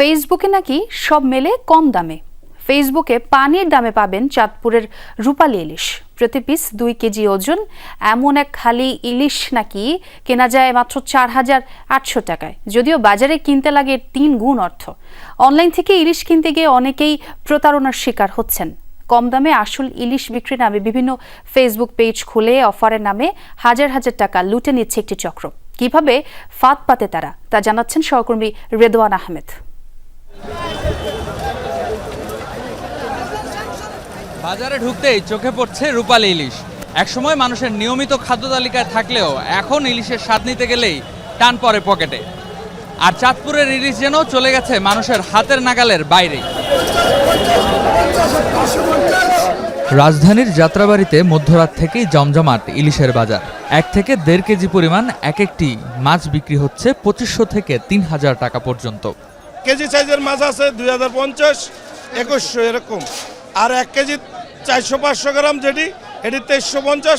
ফেসবুকে নাকি সব মেলে কম দামে। ফেসবুকে পানির দামে পাবেন চাঁদপুরের রূপালী ইলিশ। প্রতি পিস দুই কেজি ওজন, এমন এক খালি ইলিশ নাকি কেনা যায় মাত্র চার হাজার আটশো টাকায়। যদিও বাজারে কিনতে লাগে তিন গুণ অর্থ। অনলাইন থেকে ইলিশ কিনতে গিয়ে অনেকেই প্রতারণার শিকার হচ্ছেন। কম দামে আসল ইলিশ বিক্রি নামে বিভিন্ন ফেসবুক পেজ খুলে অফারের নামে হাজার হাজার টাকা লুটে নিচ্ছে একটি চক্র। কীভাবে ফাঁদ পাতে তারা, তা জানাচ্ছেন সহকর্মী রেদওয়ান আহমেদ। বাজারে ঢুকতেই চোখে পড়ছে রূপালী ইলিশ। একসময় মানুষের নিয়মিত খাদ্য তালিকায় থাকলেও এখন ইলিশের স্বাদ নিতে গেলেই টান পড়ে পকেটে। আর চাঁদপুরের ইলিশ যেন চলে গেছে মানুষের হাতের নাগালের বাইরে। রাজধানীর যাত্রাবাড়িতে মধ্যরাত থেকেই জমজমাট ইলিশের বাজার। এক থেকে দেড় কেজি পরিমাণ এক একটি মাছ বিক্রি হচ্ছে পঁচিশশো থেকে তিন হাজার টাকা পর্যন্ত। কেজি সাইজের মাছ আছে দুই হাজার পঞ্চাশ, একুশশো এরকম। আর এক কেজি চারশো পাঁচশো গ্রাম যেটি এটি তেইশশো পঞ্চাশ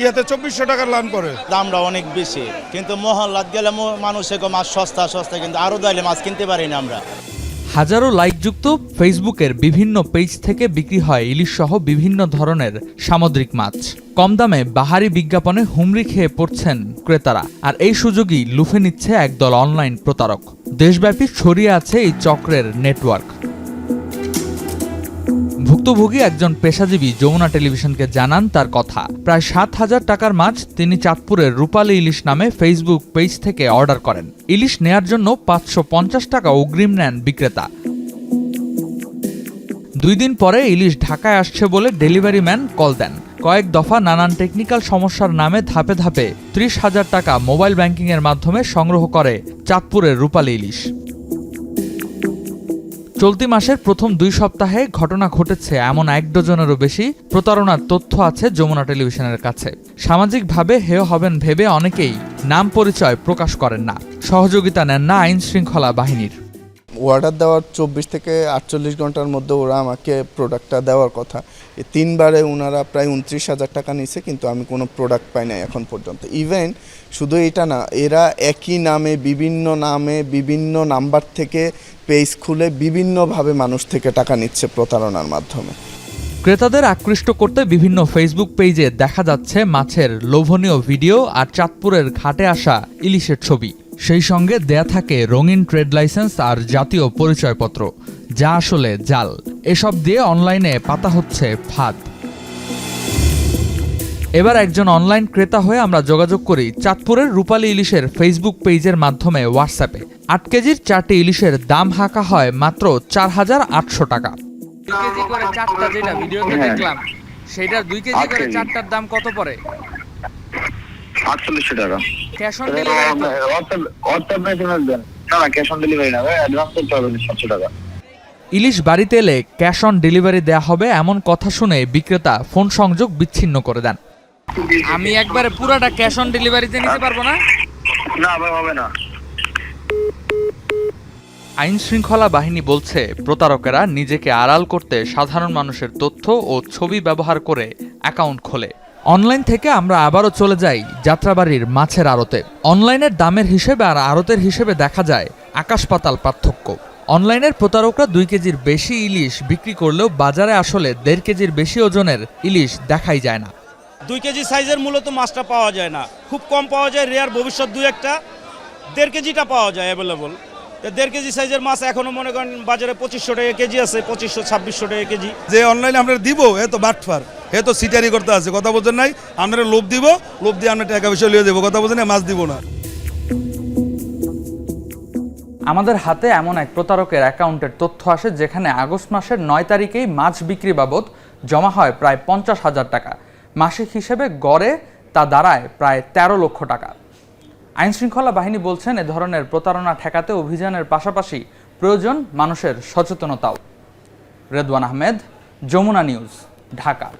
ইয়েতে চব্বিশশো টাকার লান করে দামটা অনেক বেশি কিন্তু মহল্লাত গেলে মানুষ এরকম মাছ সস্তা সস্তা কিন্তু আরও দাইলে মাছ কিনতে পারি না আমরা। হাজারো লাইকযুক্ত ফেসবুকের বিভিন্ন পেজ থেকে বিক্রি হয় ইলিশ সহ বিভিন্ন ধরনের সামুদ্রিক মাছ। কম দামে বাহারি বিজ্ঞাপনে হুমড়ি খেয়ে পড়ছেন ক্রেতারা আর এই সুযোগই লুফে নিচ্ছে একদল অনলাইন প্রতারক। দেশব্যাপী ছড়িয়ে আছে এই চক্রের নেটওয়ার্ক। ভুক্তভোগী একজন পেশাজীবী যমুনা টেলিভিশনকে জানান তার কথা। প্রায় সাত হাজার টাকার মাছ তিনি চাঁদপুরের রূপালী ইলিশ নামে ফেসবুক পেজ থেকে অর্ডার করেন। ইলিশ নেয়ার জন্য পাঁচশো পঞ্চাশ টাকা অগ্রিম নেন বিক্রেতা। দুই দিন পরে ইলিশ ঢাকায় আসছে বলে ডেলিভারি ম্যান কল দেন। কয়েক দফা নানান টেকনিক্যাল সমস্যার নামে ধাপে ধাপে ত্রিশ হাজার টাকা মোবাইল ব্যাংকিংয়ের মাধ্যমে সংগ্রহ করে চাঁদপুরের রূপালী ইলিশ। চলতি মাসের প্রথম দুই সপ্তাহে ঘটনা ঘটেছে এমন এক ডজনেরও বেশি। প্রতারণার তথ্য আছে যমুনা টেলিভিশনের কাছে। সামাজিকভাবে হেয় হবেন ভেবে অনেকেই। নাম পরিচয় প্রকাশ করেন না। সহযোগিতা নেন না আইন শৃঙ্খলা বাহিনীর। অর্ডার দেওয়ার চব্বিশ থেকে আটচল্লিশ ঘণ্টার মধ্যে ওরা আমাকে প্রোডাক্টটা দেওয়ার কথা। তিনবারে ওনারা প্রায় উনত্রিশ হাজার টাকা নিছে, কিন্তু আমি কোনো প্রোডাক্ট পাই নাই এখন পর্যন্ত। ইভেন শুধু এটা না, এরা একই নামে, বিভিন্ন নামে, বিভিন্ন নাম্বার থেকে পেজ খুলে বিভিন্নভাবে মানুষ থেকে টাকা নিচ্ছে প্রতারণার মাধ্যমে। ক্রেতাদের আকৃষ্ট করতে বিভিন্ন ফেসবুক পেজে দেখা যাচ্ছে মাছের লোভনীয় ভিডিও আর চাঁদপুরের ঘাটে আসা ইলিশের ছবি। সেই সঙ্গে দেয়া থাকে রঙিন ট্রেড লাইসেন্স আর জাতীয় পরিচয়পত্র যা আসলে জাল। এসব দিয়ে অনলাইনে পাতা হচ্ছে ফাঁদ। এবার একজন অনলাইন ক্রেতা হয়ে আমরা যোগাযোগ করি চাঁদপুরের রূপালী ইলিশের ফেসবুক পেজের মাধ্যমে হোয়াটসঅ্যাপে আট কেজির চারটি ইলিশের দাম হাঁকা হয় মাত্র চার হাজার আটশো টাকা। কেজি করে চারটা যেটা ভিডিওতে দেখলাম সেটা দুই কেজি করে চারটার দাম কত পড়ে? আটচল্লিশশো টাকা। Cash on delivery WhatsApp message দেন না না ক্যাশ অন ডেলিভারি না ভাই অ্যাডভান্স করতে হবে সাতশো টাকা। ইলিশ বাড়িতে এলে ক্যাশ অন ডেলিভারি দেয়া হবে এমন কথা শুনে বিক্রেতা ফোন সংযোগ বিচ্ছিন্ন করে দেন। আমি একবারে পুরাটা ক্যাশ অন ডেলিভারিতে নিতে পারব না? না ভাই হবে না। আইন শৃঙ্খলা বাহিনী বলছে প্রতারকেরা নিজেকে আড়াল করতে সাধারণ মানুষের তথ্য ও ছবি ব্যবহার করে অ্যাকাউন্ট খোলে। অনলাইন থেকে আমরা আবারও চলে যাই যাত্রাবাড়ির মাছের আড়তে। অনলাইনের দামের হিসেবে আর আড়তের হিসেবে দেখা যায় আকাশ পাতাল পার্থক্য। অনলাইনের প্রতারকরা দুই কেজির বেশি ইলিশ বিক্রি করলেও বাজারে আসলে দেড় কেজির বেশি ওজনের ইলিশ দেখাই যায় না। দুই কেজি সাইজের মূলত মাছটা পাওয়া যায় না। খুব কম পাওয়া যায়, রেয়ার ভবিষ্যৎ দুই একটা, দেড় কেজিটা পাওয়া যায় অ্যাভেলেবল দেড় কেজি সাইজের মাছ এখনও মনে করেন বাজারে পঁচিশশো টাকা কেজি আছে পঁচিশশো ছাব্বিশশো টাকা কেজি। যে অনলাইনে আমরা দিব এ তো বাটফার এ তো সিটারি করতে আছে কথা বলছেন নাই? আমরা লোভ দিব লোভ দিয়ে আমরা টাকা পয়সা লিয়ে দেবো কথা বলছেন মাছ দিব না। আমাদের হাতে এমন এক প্রতারকের অ্যাকাউন্টের তথ্য আসে যেখানে আগস্ট মাসের নয় তারিখেই মাছ বিক্রি বাবদ জমা হয় প্রায় পঞ্চাশ হাজার টাকা। মাসিক হিসেবে গড়ে তা দাঁড়ায় প্রায় তেরো লক্ষ টাকা। আইনশৃঙ্খলা বাহিনী বলছেন এ ধরনের প্রতারণা ঠেকাতে অভিযানের পাশাপাশি প্রয়োজন মানুষের সচেতনতাও। রেদওয়ান আহমেদ, যমুনা নিউজ, ঢাকা।